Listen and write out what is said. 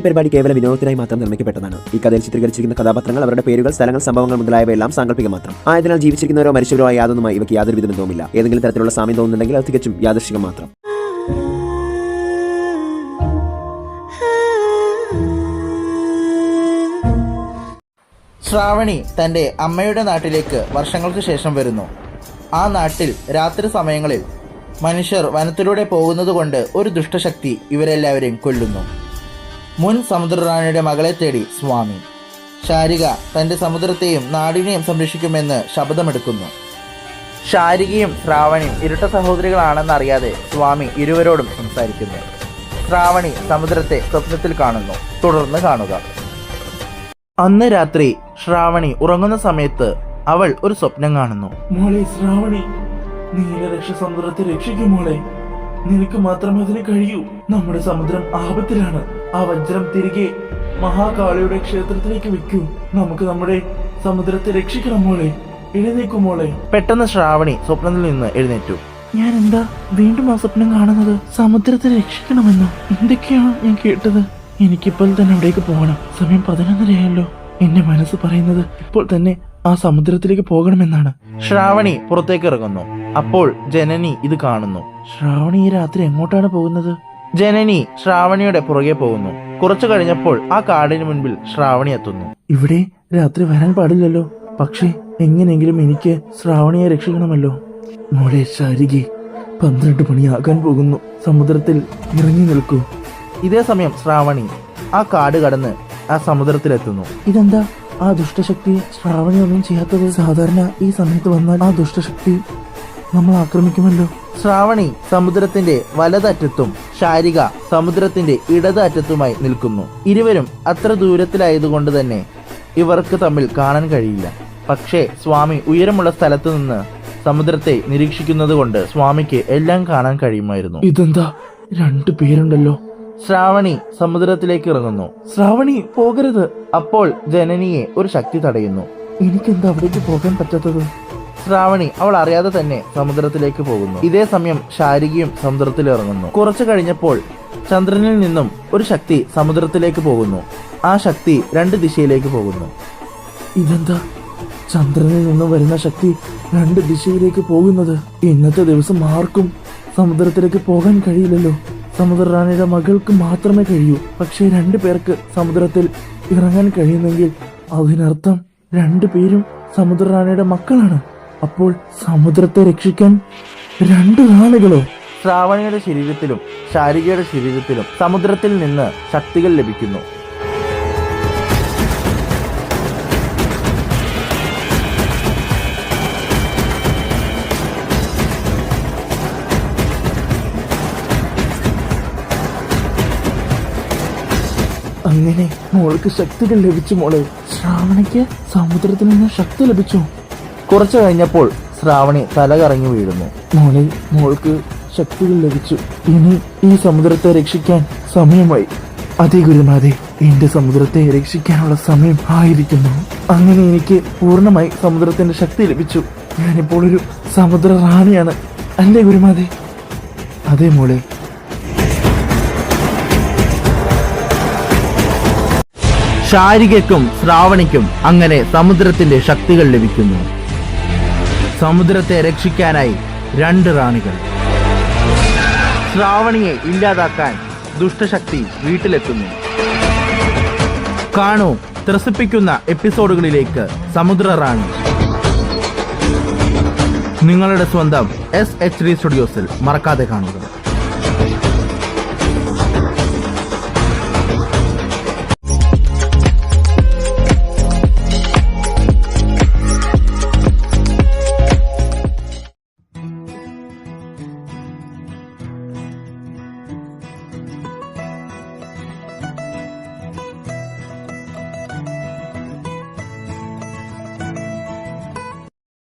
ഈ പരിപാടി കേവലം വിനോദത്തിനായി മാത്രം നിർമ്മിക്കപ്പെട്ടതാണ്. ഈ കഥയിൽ ചിത്രീകരിച്ചിരിക്കുന്ന കഥാപാത്രങ്ങൾ അവരുടെ പേരുകൾ സ്ഥലങ്ങൾ സംഭവങ്ങൾ മുതലായവയെല്ലാം സാങ്കല്പിക മാത്രം. ആയതിനാൽ ജീവിച്ചിരിക്കുന്നവരോ മരിച്ചവരോ യാതൊന്നുമായി ഇവയ്ക്ക് യാതൊരു വിധ ബന്ധവുമില്ല. ഏതെങ്കിലും തരത്തിലുള്ള സാമ്യം തോന്നുന്നുണ്ടെങ്കിൽ അത് തികച്ചും യാദൃശികം മാത്രം. ശ്രാവണി തന്റെ അമ്മയുടെ നാട്ടിലേക്ക് വർഷങ്ങൾക്ക് ശേഷം വരുന്നു. ആ നാട്ടിൽ രാത്രി സമയങ്ങളിൽ മനുഷ്യർ വനത്തിലൂടെ പോകുന്നതുകൊണ്ട് ഒരു ദുഷ്ടശക്തി ഇവരെല്ലാവരെയും കൊല്ലുന്നു. മുൻ സമുദ്രറാണിയുടെ മകളെ തേടി സ്വാമി. ശാരിക തന്റെ സമുദ്രത്തെയും നാടിനെയും സംരക്ഷിക്കുമെന്ന് ശപഥമെടുക്കുന്നു. ശാരികയും ശ്രാവണിയും ഇരട്ട സഹോദരികളാണെന്നറിയാതെ സ്വാമി ഇരുവരോടും സംസാരിക്കുന്നു. ശ്രാവണി സമുദ്രത്തെ സ്വപ്നത്തിൽ കാണുന്നു. തുടർന്ന് കാണുക. അന്ന് രാത്രി ശ്രാവണി ഉറങ്ങുന്ന സമയത്ത് അവൾ ഒരു സ്വപ്നം കാണുന്നു. മോളെ ശ്രാവണി നീലരക്ഷ സമുദ്രത്തെ രക്ഷിക്കും മോളെ. നിനക്ക് മാത്രമേ അതിന് കഴിയൂ. നമ്മുടെ സമുദ്രം ആപത്തിലാണ്. ആ വജ്രം തിരികെ മഹാകാളിയുടെ ക്ഷേത്രത്തിലേക്ക് വെക്കൂ നമുക്ക് നമ്മുടെ സമുദ്രത്തെ രക്ഷിക്കണം മോളെ. എഴുന്നേക്കും മോളെ. പെട്ടെന്ന് ശ്രാവണി സ്വപ്നത്തിൽ നിന്ന് എഴുന്നേറ്റു. ഞാൻ എന്താ വീണ്ടും ആ സ്വപ്നം കാണുന്നത്? സമുദ്രത്തെ രക്ഷിക്കണമെന്നോ എന്തൊക്കെയാണ് ഞാൻ കേട്ടത്? എനിക്കിപ്പോൾ തന്നെ അവിടേക്ക് പോകണം. സമയം പതിനൊന്നരയായല്ലോ. എന്റെ മനസ്സ് പറയുന്നത് ഇപ്പോൾ തന്നെ ആ സമുദ്രത്തിലേക്ക് പോകണമെന്നാണ്. ശ്രാവണി പുറത്തേക്ക് ഇറങ്ങുന്നു. അപ്പോൾ ജനനി ഇത് കാണുന്നു. ശ്രാവണി ഈ രാത്രി എങ്ങോട്ടാണ് പോകുന്നത്? ജനനി ശ്രാവണിയുടെ പുറകെ പോകുന്നു. കുറച്ചു കഴിഞ്ഞപ്പോൾ ആ കാടിന് മുൻപിൽ ശ്രാവണി എത്തുന്നു. ഇവിടെ രാത്രി വരാൻ പാടില്ലല്ലോ. പക്ഷേ എങ്ങനെയെങ്കിലും എനിക്ക് ശ്രാവണിയെ രക്ഷിക്കണമല്ലോ. മോളെ ശാരികെ പന്ത്രണ്ട് മണിയാകാൻ പോകുന്നു. സമുദ്രത്തിൽ ഇറങ്ങി നിൽക്കൂ. ഇതേ സമയം ശ്രാവണി ആ കാട് കടന്ന് ആ സമുദ്രത്തിലെത്തുന്നു. ഇതെന്താ? ആ ദുഷ്ടശക്തി ശ്രാവണി ഒന്നും ചെയ്യാത്തത്? സാധാരണ ഈ സമയത്ത് വന്നാൽ ആ ദുഷ്ടശക്തി നമ്മൾ ആക്രമിക്കുമല്ലോ. ശ്രാവണി സമുദ്രത്തിന്റെ വലതറ്റത്തും ശാരിക സമുദ്രത്തിന്റെ ഇടത് അറ്റത്തുമായി നിൽക്കുന്നു. ഇരുവരും അത്ര ദൂരത്തിലായതുകൊണ്ട് തന്നെ ഇവർക്ക് തമ്മിൽ കാണാൻ കഴിയില്ല. പക്ഷേ സ്വാമി ഉയരമുള്ള സ്ഥലത്തു നിന്ന് സമുദ്രത്തെ നിരീക്ഷിക്കുന്നത് കൊണ്ട് സ്വാമിക്ക് എല്ലാം കാണാൻ കഴിയുമായിരുന്നു. ഇതെന്താ? രണ്ടു പേരുണ്ടല്ലോ. ശ്രാവണി സമുദ്രത്തിലേക്ക് ഇറങ്ങുന്നു. ശ്രാവണി പോകരുത്. അപ്പോൾ ജനനിയെ ഒരു ശക്തി തടയുന്നു. എനിക്കെന്താ അവിടേക്ക് പോകാൻ പറ്റാത്തത്? ശ്രാവണി അവൾ അറിയാതെ തന്നെ സമുദ്രത്തിലേക്ക് പോകുന്നു. ഇതേ സമയം ശാരികയും സമുദ്രത്തിൽ ഇറങ്ങുന്നു കുറച്ചു കഴിഞ്ഞപ്പോൾ ചന്ദ്രനിൽ നിന്നും ഒരു ശക്തി സമുദ്രത്തിലേക്ക് പോകുന്നു. ആ ശക്തി രണ്ട് ദിശയിലേക്ക് പോകുന്നു. ഇതെന്താ? ചന്ദ്രനിൽ നിന്നും വരുന്ന ശക്തി രണ്ട് ദിശയിലേക്ക് പോകുന്നത്. ഇന്നത്തെ ദിവസം ആർക്കും സമുദ്രത്തിലേക്ക് പോകാൻ കഴിയില്ലല്ലോ. സമുദ്രറാണിയുടെ മകൾക്ക് മാത്രമേ കഴിയൂ. പക്ഷേ രണ്ടു പേർക്ക് സമുദ്രത്തിൽ ഇറങ്ങാൻ കഴിയുന്നെങ്കിൽ അതിനർത്ഥം രണ്ടു പേരും സമുദ്രറാണിയുടെ മക്കളാണ്. അപ്പോൾ സമുദ്രത്തെ രക്ഷിക്കാൻ രണ്ട് ആളുകളോ? ശ്രാവണിയുടെ ശരീരത്തിലും ശാരികയുടെ ശരീരത്തിലും സമുദ്രത്തിൽ നിന്ന് ശക്തികൾ ലഭിക്കുന്നു. അങ്ങനെ മോൾക്ക് ശക്തികൾ ലഭിച്ചു മോളെ. ശ്രാവണയ്ക്ക് സമുദ്രത്തിൽ നിന്ന് ശക്തി ലഭിച്ചു. കുറച്ചു കഴിഞ്ഞപ്പോൾ ശ്രാവണി തലകറങ്ങി വീഴുന്നു. മോളെ മോൾക്ക് ശക്തികൾ ലഭിച്ചു. ഇനി ഈ സമുദ്രത്തെ രക്ഷിക്കാൻ സമയമായി. അതെ ഗുരുനാഥെ എന്റെ സമുദ്രത്തെ രക്ഷിക്കാനുള്ള സമയം ആയിരിക്കുന്നു. അങ്ങനെ എനിക്ക് പൂർണമായി സമുദ്രത്തിന്റെ ശക്തി ലഭിച്ചു. ഞാനിപ്പോൾ ഒരു സമുദ്ര റാണിയാണ്. അല്ലേ ഗുരുമാതെ അതെ മോളെ. ഷാരികയ്ക്കും ശ്രാവണിക്കും അങ്ങനെ സമുദ്രത്തിന്റെ ശക്തികൾ ലഭിക്കുന്നു. സമുദ്രത്തെ രക്ഷിക്കാനായി രണ്ട് റാണികൾ. ശ്രാവണിയെ ഇല്ലാതാക്കാൻ ദുഷ്ടശക്തി വീട്ടിലെത്തുന്നു. കാണൂ ത്രസിപ്പിക്കുന്ന എപ്പിസോഡുകളിലേക്ക് സമുദ്ര റാണി. നിങ്ങളുടെ സ്വന്തം എസ് എച്ച് ഡി സ്റ്റുഡിയോസിൽ മറക്കാതെ കാണുക.